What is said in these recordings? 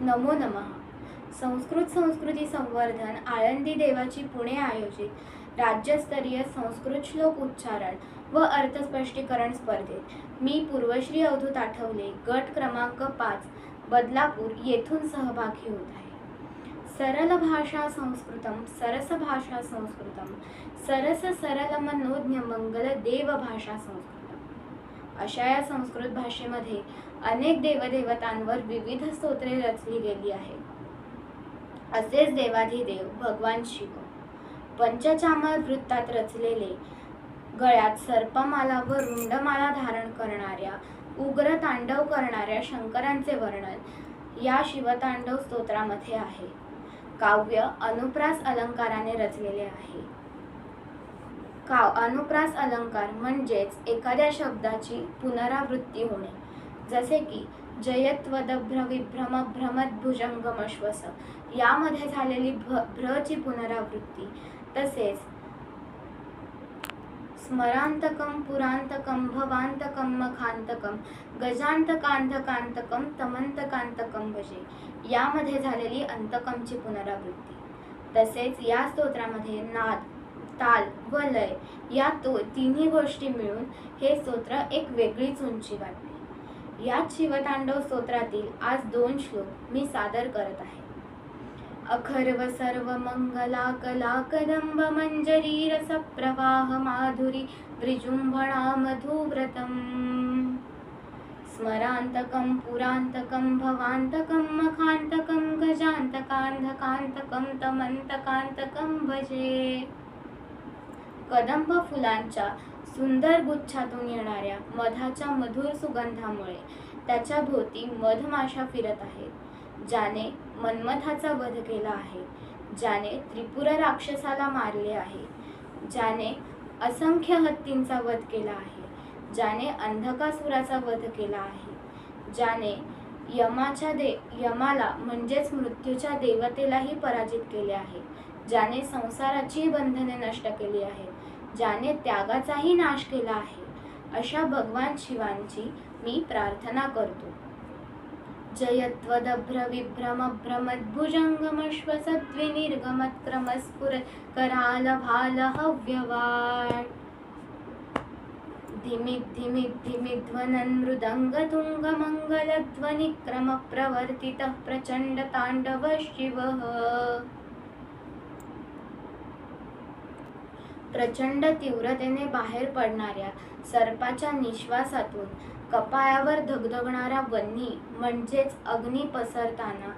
नमो नमः. संस्कृत संस्कृती संवर्धन आळंदी देवाची पुणे आयोजित राज्यस्तरीय संस्कृत श्लोक उच्चारण व अर्थस्पष्टीकरण स्पर्धेत मी पूर्वश्री अवधूत आठवले गट क्रमांक पाच बदलापूर येथून सहभागी होत आहे. सरल भाषा संस्कृतम सरस भाषा संस्कृतम सरस सरल मनोज्ञ मंगल देव भाषा अशा या संस्कृत भाषेमध्ये अनेक देवदेवतांवर विविध स्तोत्रे रचली गेली आहेत. असेच देवाधिदेव भगवान शिव. पंचचामर वृत्तात रचलेले गळ्यात सर्पमाला व रुंडमाला धारण करणाऱ्या उग्र तांडव करणाऱ्या शंकरांचे वर्णन या शिवतांडव स्तोत्रामध्ये आहे. काव्य अनुप्रास अलंकाराने रचलेले आहे. काव अनुप्रास अलंकार म्हणजेच एखाद्या शब्दाची पुनरावृत्ती होणे. जसे की जयत्वदभ्र विभ्रम भ्रमत यामध्ये झालेली भ भ्रची पुनरावृत्ती. तसेच स्मरांतकम पुरांतकम भवांतकम मखांतकम गजांतकांधकांतकम तमंतकांतकम भजे यामध्ये झालेली अंतकमची पुनरावृत्ती. तसेच या स्तोत्रामध्ये नाद ताल व लय या तो तिन्ही गोष्टी मिळून हे स्तोत्र एक वेगळीच उंची गाठते याच शिवतांडव स्तोत्रातील आज दोन श्लोक मी सादर करत आहे. अखर्व सर्व मंगला कला कदंब मंजरी रस प्रवाह माधुरी विजृंभणा मधुव्रतम. स्मरांतकं पुरांतकं भवांतकं मखांतकं गजांतकांधकांतकं तमंतकांतकं भजे। कदंब फुलांच्या सुंदर गुच्छातून येणाऱ्या मधाच्या मधुर सुगंधामुळे त्याच्या भोवती मधमाशा फिरत आहेत. ज्याने मन्मथाचा वध केला आहे ज्याने त्रिपुर राक्षसाला मारले आहे ज्याने असंख्य हत्तींचा वध केला आहे ज्याने अंधकासुराचा वध केला आहे ज्याने यमाच्या दे यमाला म्हणजेच मृत्यूच्या देवतेलाही पराजित केले आहे ज्याने संसाराची बंधने नष्ट केली आहेत ज्याने त्यागाचाही नाश केला आहे अशा भगवान शिवांची मी प्रार्थना करतो. जयत्वदभ्रविभ्रमभ्रमद्भुजङ्गमश्वसद्विनिर्गमत्क्रमस्फुर करालभालहव्यवाट् धिमिद्धिमिद्धिमिध्वनन् प्रचंड तांडव शिवः। प्रचंड तीव्रतेने बाहेर पडणाऱ्या सर्पाच्या निश्वासातून कपाळावर धगधगणारा वन्नी म्हणजेच अग्नी पसरताना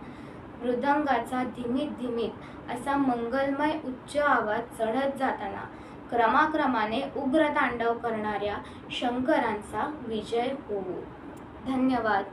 मृदंगाचा धीमित धीमित असा मंगलमय उच्च आवाज चढत जाताना क्रमाक्रमाने उग्र तांडव करणाऱ्या शंकरांचा विजय होवो. धन्यवाद.